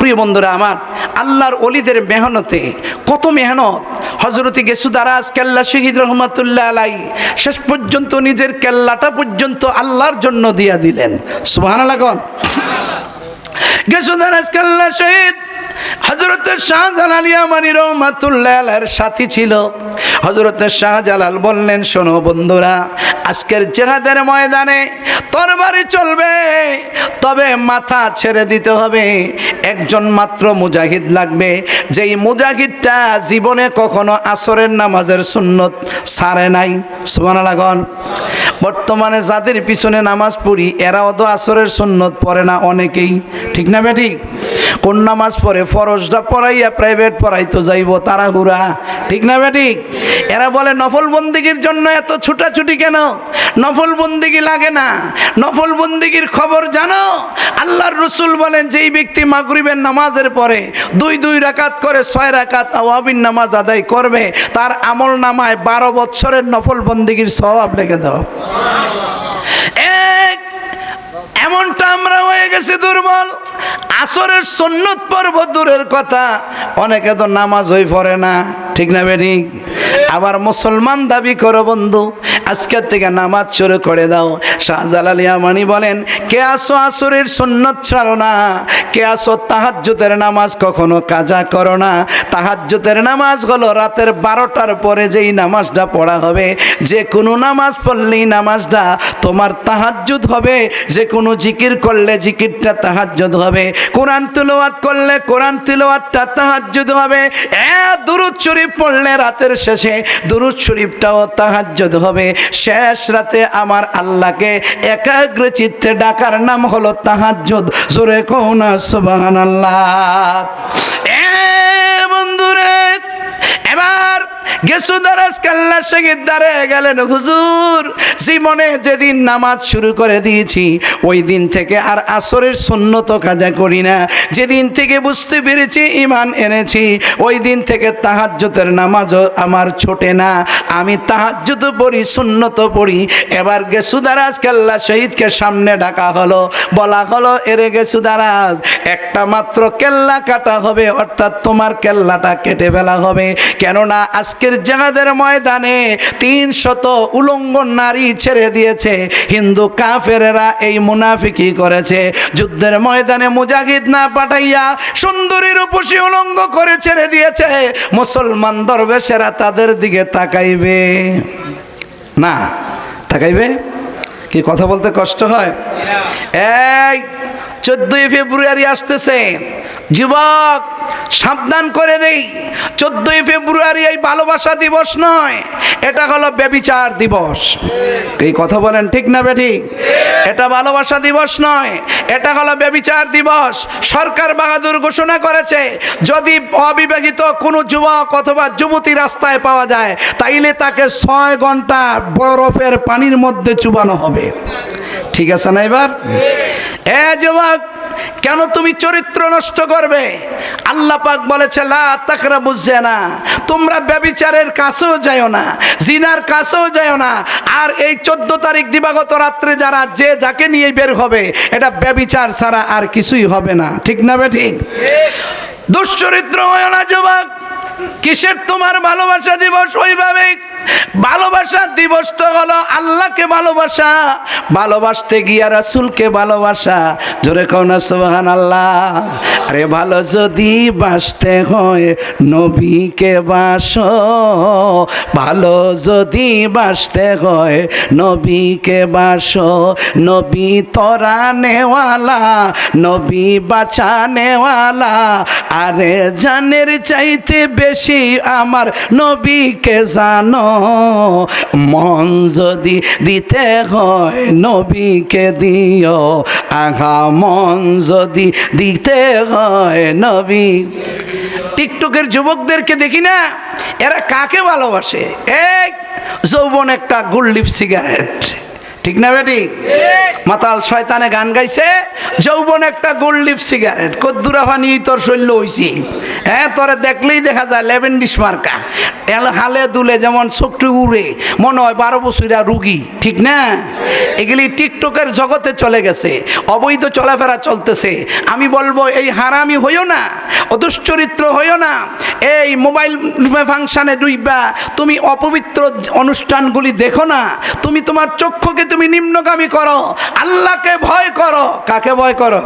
প্রিয় বন্ধুরা আমার, আল্লাহর অলিদের মেহনতে কত মেহনত। হজরতি গেসুদারাজ কেল্লা শহীদ রহমতুল্লাহ আলাই শেষ পর্যন্ত নিজের কেল্লাটা পর্যন্ত আল্লাহর জন্য দিয়া দিলেন। সুহান লাগন গেসুদারাজ কেল্লা শহীদ হজরতের শাহজালাল ইয়ামানি রহমাতুল্লাহ আলাইয়ের সাথী ছিল। হজরতের শাহজালাল বললেন, শোনো বন্ধুরা, আজকের জেহাদের ময়দানে তরবারি চলবে, তবে মাথা ছেড়ে দিতে হবে। একজন মাত্র মুজাহিদ লাগবে, যেই মুজাহিদটা জীবনে কখনো আসরের নামাজের সুন্নত সারে নাই। সুমান লাগন বর্তমানে যাদের পিছনে নামাজ পড়ি, এরাও তো আসরের সুন্নত পড়ে না অনেকেই। ঠিক না বেঠিক? কোন নামাজ পড়ে? ফরজটা পড়াইয়া প্রাইভেট পড়াইতো যাইব তারা হুরা ঠিক না বেঠিক এরা বলে নফল বন্দিগির জন্য এত ছুটাছুটি কেন? নফল বন্দিগি লাগে না। নফল বন্দিগির খবর জানো? আল্লাহর রসুল বলেন, যেই ব্যক্তি মাগরিবের নামাজের পরে দুই দুই রাকাত করে ছয় রাকাত আওয়াবিন নামাজ আদায় করবে, তার আমল নামায় বারো বৎসরের নফল বন্দিগির স্বভাব লেগে দাও। এক এমনটা আমরা হয়ে গেছে দুর্বল। আসরের সন্ন্যত পর্ব দূরের কথা, অনেকে তো নামাজ হয়ে পড়ে না, ঠিক না বেঠিক আবার মুসলমান দাবি করো বন্ধু আজকের থেকে নামাজ শুরু করে দাও। শাহজালাল ইয়ামানি বলেন, কে আসো আসরের সুন্নত ছাড়ো না, কে আসো তাহাজ্জুতের নামাজ কখনো কাজা করো না। তাহাজ্জুতের নামাজ হলো রাতের বারোটার পরে যেই নামাজটা পড়া হবে, যে কোনো নামাজ পড়লেই নামাজটা তোমার তাহাজ্জুদ হবে, যে কোনো জিকির করলে জিকিরটা তাহাজ্জুদ হবে। কোরআন তিলওয়াত করলে কোরআন তিলওয়াতটা তাহাজ্জুদ হবে। এ দুরুদ শরীফ পড়লে রাতের শেষে দুরুদ শরীফটাও তাহাজ্জুদ হবে। শেষ রাতে আমার আল্লাহকে একাগ্র চিত্তে ডাকার নাম হলো তাহাজ্জুদ। জোরে কৌনা সুবহানাল্লাহ। এ বন্ধুরে, এবার গেসুদারাজ কাল্লা দ্বারে গেলেন, হুজুর, জীবনে যেদিন নামাজ শুরু করে দিয়েছি, ওই দিন থেকে আর আসরের সুন্নত কাজা করি না। যেদিন থেকে বুঝতে পেরেছি ইমান এনেছি, ওই দিন থেকে নামাজও আমার ছোটে না। আমি তাহাজ্জত পড়ি, সুন্নত পড়ি। এবার গেসুদারাজ কাল্লা শহীদকে সামনে ডাকা হলো। বলা হলো, এরে গেসুদারাজ একটা মাত্র কেল্লা কাটা হবে, অর্থাৎ তোমার কেল্লাটা কেটে ফেলা হবে। কেননা আজকের জাহাদের ময়দানে তিন শত উলঙ্গ নারী ছেড়ে দিয়েছে। হিন্দু কাফেরেরা এই মুনাফিকি করেছে। যুদ্ধের ময়দানে মুজাহিদ না পাঠাইয়া সুন্দরীর উপসী উলঙ্গ করে ছেড়ে দিয়েছে। মুসলমান দরবেশেরা তাদের দিকে তাকাইবে। না তাকাইবে? কি কথা বলতে কষ্ট হয়? এই চোদ্দই ফেব্রুয়ারি আসতেছে। যুবক সাবধান করে দেই। চোদ্দই ফেব্রুয়ারি এই ভালোবাসা দিবস নয়, এটা হলো বেবিচার দিবস। এই কথা বলেন ঠিক না বেঠি? এটা ভালোবাসা দিবস নয়, এটা হলো বেবিচার দিবস। সরকার বাহাদুর ঘোষণা করেছে, যদি অবিবাহিত কোনো যুবক অথবা যুবতী রাস্তায় পাওয়া যায়, তাইলে তাকে ছয় ঘণ্টা বরফের পানির মধ্যে চুবানো হবে। ঠিক আছে না এবার? এ যুবক কেন তুমি চরিত্র নষ্ট করবে? আল্লাহ পাক বলেছে, লা বুঝছে না তোমরা ব্যবিচারের কাছেও যাও না, জিনার কাছেও যাও না। আর এই চোদ্দ তারিখ দিবাগত রাত্রে যারা যে যাকে নিয়ে বের হবে, এটা ব্যবিচার ছাড়া আর কিছুই হবে না। ঠিক না বে ঠিক? দুশ্চরিত্র হয় না, যুবক। কিসের তোমার ভালোবাসা দিবস? ওইভাবে ভালোবাসা দিবস তো হলো আল্লাহকে ভালোবাসা। ভালোবাসতে গিয়া রাসুলকে ভালোবাসা। জোরে কও না সোহান আল্লাহ আরে ভালো যদি বাসতে হয়, নবীকে বাস। ভালো যদি বাসতে হয়, নবীকে বাস। নবী তরা নেওয়ালা, নবী বাছা নেওয়ালা। আরে জানের চাইতে বেশি আমার নবীকে জানো। মন যদি দিতে হয় নবীকে দিও আঘা মন যদি দিতে হয় নবী। টিকটকের যুবকদেরকে দেখি না? এরা কাকে ভালোবাসে? এক যৌবন একটা গুল্লিপ সিগারেট। ঠিক না বেটি? মাতাল শয়তানে গান গাইছে, যৌবন একটা গোল্ড লিপ সিগারেট। কদ্দুরা পানি তোর শৈল্য হইছি। হ্যাঁ তোরে দেখলেই দেখা যায় লেভেন্ডিস মার্কা। এল হালে দুলে যেমন ছোট্ট উড়ে, মনে হয় বারো বছরা রুগী, ঠিক না? এগুলি টিকটকের জগতে চলে গেছে, অবৈধ চলাফেরা চলতেছে। আমি বলব, এই হারামি হইও না, অদুশ্চরিত্র হইও না। এই মোবাইল ফাংশনে ডুইবা, তুমি অপবিত্র অনুষ্ঠানগুলি দেখো না। তুমি তোমার চক্ষুকে তুমি নিম্নগামী করো, আল্লাহকে ভয় করো। কাকে ভয় করো?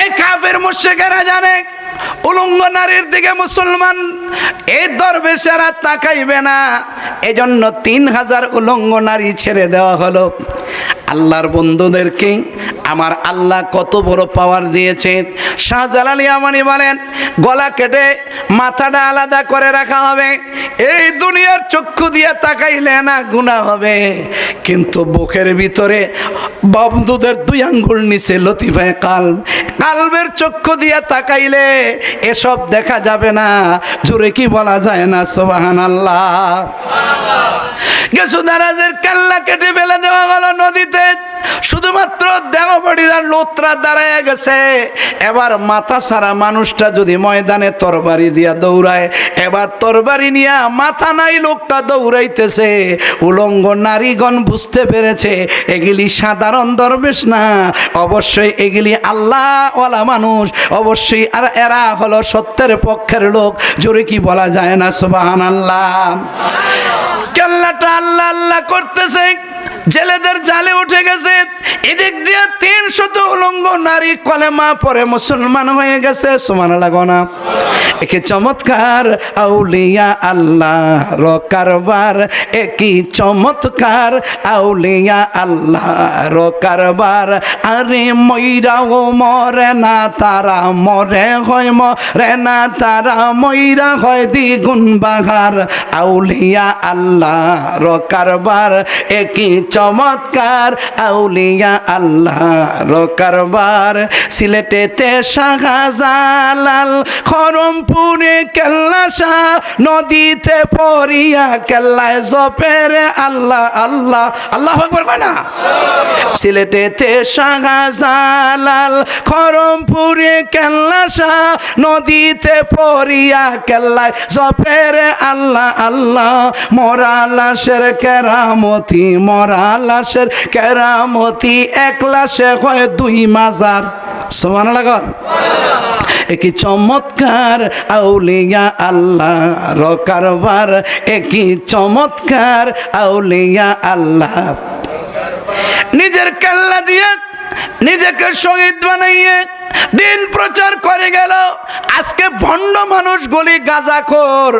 এই কাফের মুর্শিকেরা জানে উলঙ্গ নারীর দিকে মুসলমান এই দরবেশেরা তাকাইবে না। এজন্য তিন হাজার উলঙ্গ নারী ছেড়ে দেওয়া হলো। আল্লাহর বন্ধুদেরকে আমার আল্লাহ কত বড় পাওয়ার দিয়েছে। শাহজালাল ইয়ামানি বলেন, গলা কেটে মাথাটা আলাদা করে রাখা হবে। এই দুনিয়ার চক্ষু দিয়ে তাকাইলে না গুণা হবে। কিন্তু বুকের ভিতরে বন্ধুদের দুই আঙ্গুল নিচে লতিফায় কাল কালবের চক্ষু দিয়ে তাকাইলে এসব দেখা যাবে না। জোরে কি বলা যায় না? সোবাহান আল্লাহ গেছু দারাজের কাল্লা কেটে ফেলে দেওয়া গেল নদীতে। শুধুমাত্র দেহবড়িরা লোত্রা দাঁড়ায় গেছে। এবার মাথা সারা মানুষটা যদি ময়দানে তরবারি দিয়া দৌড়ায়, এবার তরবারি নিয়া মাথা নাই লোকটা দৌড়াইতেছে। উলঙ্গ নারীগণ বুঝতে পেরেছে, এগুলি সাধারণ দরবেশ না। অবশ্যই এগুলি আল্লাহওয়ালা মানুষ। অবশ্যই আর এরা হলো সত্যের পক্ষের লোক। জোরে কি বলা যায় না? সুবাহান আল্লাহ কেল্লাটা আল্লাহ আল্লাহ করতেছে। জেলেদের জালে উঠে গেছে। এদিক দিয়ে তিনশত উলঙ্গ নারী কলেমা পরে মুসলমান হয়ে গেছে সমান লাগো না। একে চমৎকার আউলিয়া আল্লাহ র কারবার একই চমৎকার আউলিয়া আল্লাহ র কারবার। আরে ময়রাও মরে না, তারা মরে হয়, মরে না, তারা ময়রা হয়, দ্বিগুণ বাঘার আউলিয়া আল্লাহ র কারবার। একই চমৎকার, আউলিয়া আল্লাহ র কারবার। সিলেটেতে শাহজালাল খরমপুরে কেল্লাশা, নদীতে পড়িয়া কেল্লায় জপের আল্লাহ আল্লাহ আল্লাহ আকবর কয় না? সিলেটেতে শাহজালাল খরমপুরে কেল্লাশা, নদীতে পড়িয়া কেল্লায় জপের আল্লাহ আল্লাহ। মরা লাশের কেরামতি, মরা লাশের কেরামতি, এক লাশে হয় দুই মাজার। সমান লাগন একই চমৎকার আউলিয়া আল্লাহ র কারবার, একই চমৎকার আউলিয়া আল্লাহ। নিজের কাল্লা দিয়ে নিজেকে শহীদ বানাইয়ে দিন প্রচার করে গেল। আজকে ভণ্ড মানুষগুলি গাজাখোর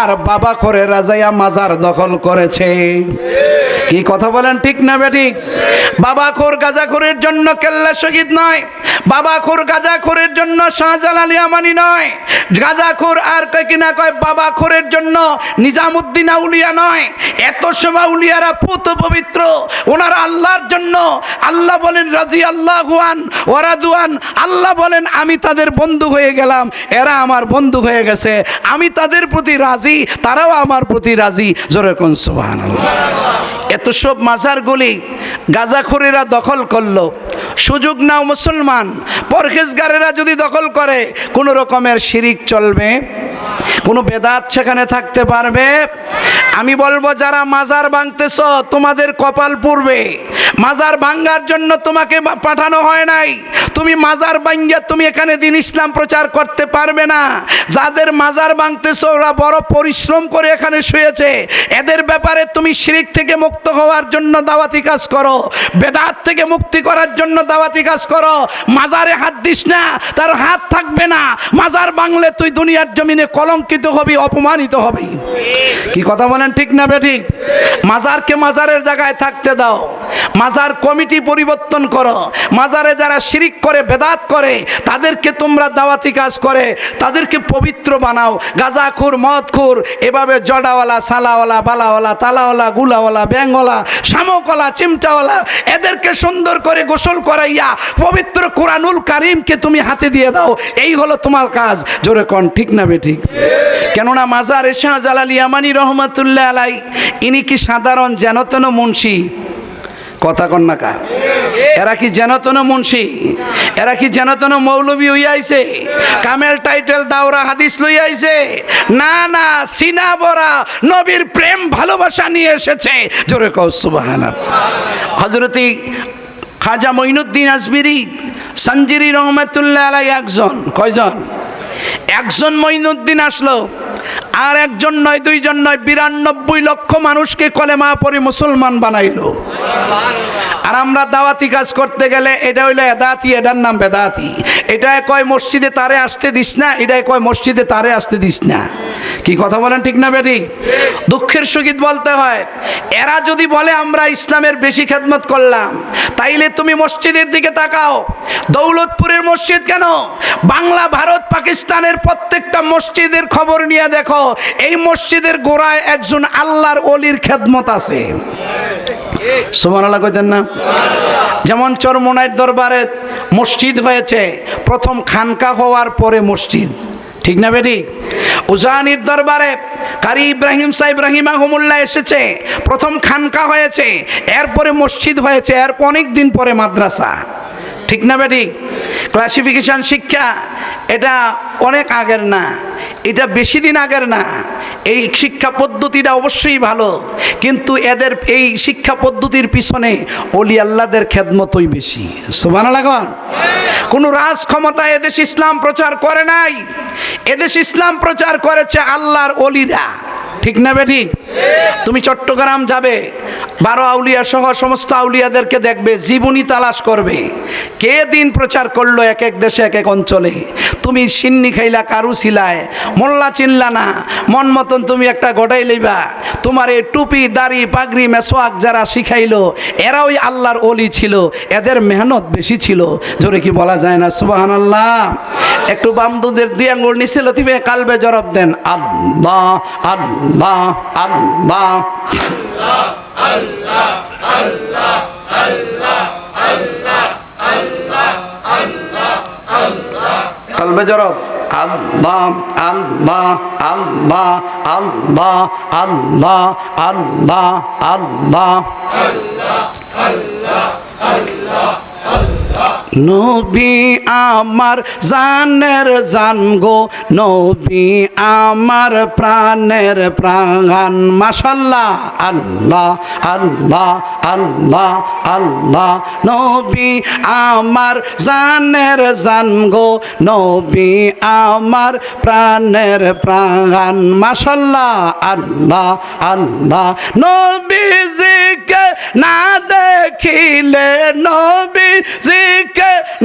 আর বাবা করে রাজাইয়া মাজার দখল করেছে। কি কথা বলেন ঠিক না বেঠিক বাবা খোর গাজাখোরের জন্য কেল্লা শহীদ নয়, বাবা খোর গাজাখোরের জন্য শাহজালাল ইয়ামানি নয় গাজাখোর আর কয় কিনা কয় বাবা খোরের জন্য নিজামুদ্দিন আউলিয়া নয়। এত সময় উলিয়ারা পুত পবিত্র, ওনারা আল্লাহর জন্য, আল্লাহ বলেন রাজি আল্লাহ হুয়ান ওরাদুয়ান আল্লাহ বলেন, আমি তাদের বন্ধু হয়ে গেলাম, এরা আমার বন্ধু হয়ে গেছে, আমি তাদের প্রতি রাজি, তারাও আমার প্রতি রাজি। জোরে কোন সুবহান এত সব মাজারগুলি গাজাখুরিরা দখল করল। সুযোগ নাও মুসলমান, পরহেজগারেরা যদি দখল করে, কোনো রকমের শিরিক চলবে। কোনো বেদাত সেখানে থাকতে পারবে? আমি বলব, যারা মাজার ভাঙতেছ, তোমাদের কপাল পূর্বে মাজার ভাঙ্গার জন্য তোমাকে পাঠানো হয় নাই। তুমি মাজার ভাঙ্গিয়া তুমি এখানে দিন ইসলাম প্রচার করতে পারবে না। যাদের মাজার ভাঙতেছ, ওরা বড় পরিশ্রম করে এখানে শুয়েছে। এদের ব্যাপারে তুমি শিরিক থেকে মুক্ত হওয়ার জন্য দাওয়াতি কাজ করো। বেদাত থেকে মুক্তি করার জন্য দাওয়াতি কাজ করো। মাজারে হাত দিস না, তার হাত থাকবে না। মাজার বাংলে তুই দুনিয়ার জমিনে কলঙ্কিত হবি, অপমানিত হবি। কি কথা বলেন, ঠিক না বেঠিক মাজারকে মাজারের জায়গায় থাকতে দাও। মাজার কমিটি পরিবর্তন করো। মাজারে যারা শিরিক করে, বেদাত করে, তাদেরকে তোমরা দাওয়াতি কাজ করে, তাদেরকে পবিত্র বানাও। গাজাখুর, মদখুর, এভাবে জডাওয়ালা, সালাওয়ালা, বালাওয়ালা, তালাওয়ালা, গুলাওয়ালা ব্যাঙ্গওয়ালা শামকওয়ালা চিমটাওয়ালা, এদেরকে সুন্দর করে গোসল করাইয়া পবিত্র কোরআনুল কারিমকে তুমি হাতে দিয়ে দাও। এই হলো তোমার কাজ। জোরে কন, ঠিক না বে ঠিক? কেননা মাজার শাহজালাল ইয়ামানি রহমতুল্লাহ আলাই, ইনি কি সাধারণ যেন তেন মুন্সি? কথা কন্যা কা এরা কি জেনতন মুন্সি? এরা কি জেনতন মৌলবী হইয়া আইছে? কামেল টাইটেল দাওরা হাদিস লই আইছে? না না, সিনা বরা নবীর প্রেম ভালোবাসা নিয়ে এসেছে। জোরে কও সুবহানাল্লাহ। হযরতি খাজা মঈনুদ্দিন আজমিরি, সঞ্জিরি রহমতুল্লাহ আলাই একজন। কয়জন? একজন মঈনুদ্দিন আসলো, আর একজন নয়, দুইজন নয়, বিরানব্বই লক্ষ মানুষকে কলেমা পরে মুসলমান বানাইল। আর আমরা দাওয়াতি কাজ করতে গেলে এটা হইল এদাতি, এটার নাম বেদাতি। এটায় কয় মসজিদে তারে আসতে দিস না এটাই কয় মসজিদে তারে আসতে দিস না। কি কথা বলেন ঠিক না বেটি দুঃখের সংগীত বলতে হয়, এরা যদি বলে আমরা ইসলামের বেশি খেদমত করলাম, তাইলে তুমি মসজিদের দিকে তাকাও। দৌলতপুরের মসজিদ কেন? বাংলা, ভারত, পাকিস্তানের প্রত্যেকটা মসজিদের খবর নিয়ে দেখো, এই মসজিদের গোড়ায় একজন আল্লাহর অলির খেদমত আছে। সুমানাল্লাহ কইতেন না? যেমন চরমোনাইর দরবারে মসজিদ হয়েছে, প্রথম খানকা হওয়ার পরে মসজিদ। ঠিক না বেটি উজানির দরবারে কারি ইব্রাহিম সাহেব রাহিমাহমুল্লাহ এসেছে, প্রথম খানকা হয়েছে, এরপরে মসজিদ হয়েছে এর অনেক দিন পরে মাদ্রাসা। ঠিক না বেটি? ক্লাসিফিকেশান শিক্ষা, এটা অনেক আগের না, এটা বেশি দিন আগের না। এই শিক্ষা পদ্ধতিটা অবশ্যই ভালো, কিন্তু এদের এই শিক্ষা পদ্ধতির পিছনে অলি আল্লাদের খেদমতই বেশি। সোভানা লাগান কোনো রাজ ক্ষমতা এদেশ ইসলাম প্রচার করে নাই। এদেশ ইসলাম প্রচার করেছে আল্লাহর অলিরা। ঠিক না বেটি তুমি চট্টগ্রাম যাবে বারো আউলিয়া সহ সমস্ত আউলিয়াদেরকে দেখবে, জীবনী তালাশ করবে। কে দিন প্রচার করল এক এক দেশে, এক এক অঞ্চলে? তুমি সিন্নি খাইলা, কারু ছিলায় মোল্লা চিনলা না, মন মতন তুমি একটা গড়াই লইবা। তোমার এই টুপি, দাড়ি, পাগড়ি, মেসোয়াক যারা শিখাইলো এরা ওই আল্লাহর অলি ছিল, এদের মেহনত বেশি ছিল। জোরে কি বলা যায় না? সুবাহান আল্লাহ একটু বামদুদের দুই আঙ্গুল নিচে লতিবে কালবে জরব দেন, আল্লাহ আল্লাহ আল্লাহ। কালবে জরব আল্লাহ আল্লাহ আল্লাহ আল্লাহ আল্লাহ আল্লাহ আল্লাহ নবী আমার জানের জান গো, নবী আমার প্রাণের প্রাণ। মাশাল্লাহ, আল্লাহ আল্লাহ আল্লাহ আল্লাহ। নবী আমার জানের জান গো, নবী আমার প্রাণের প্রাণ। মাশাল্লাহ, আল্লাহ আল্লাহ। নবীজিকে না দেখিলে নবীজিকে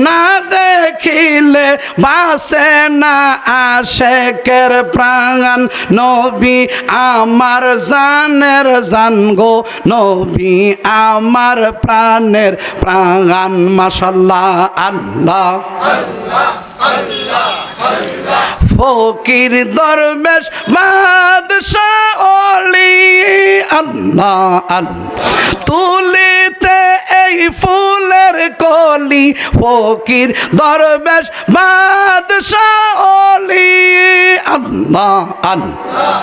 না দেখিলে বাসে না আশেকের প্রাণ। নবী আমার জানের জান গো, নবী আমার প্রাণের প্রাণ। মাসাল্লাহ আল্লাহ। ফকির দরবেশ, বাদশাহ অলি, আল্লাহ আল্লাহ। তুলিতে এই ফুলের কলি, ফকির দরবেশ, বাদশাহ অলি। আল্লাহ আল্লাহ।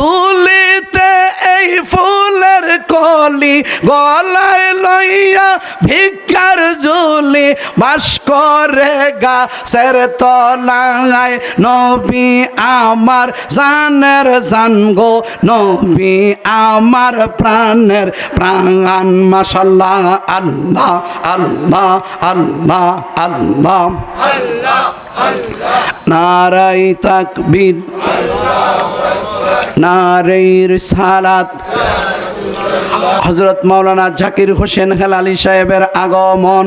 তুলিতে এই ফুলের কলি, গলায় লইয়া ভিক্ষার জুলি বাস করে গাছের তলায়। নবী আমার জানের জান গো, নবী আমার প্রাণের প্রাণ মাসাল্লাহ আল্লাহ আল্লাহ আল্লাহ আল্লাহ। নারাই তাকবীর। নারের সালাত হজরত মাওলানা জাকির হোসেন হেলালি সাহেবের আগমন।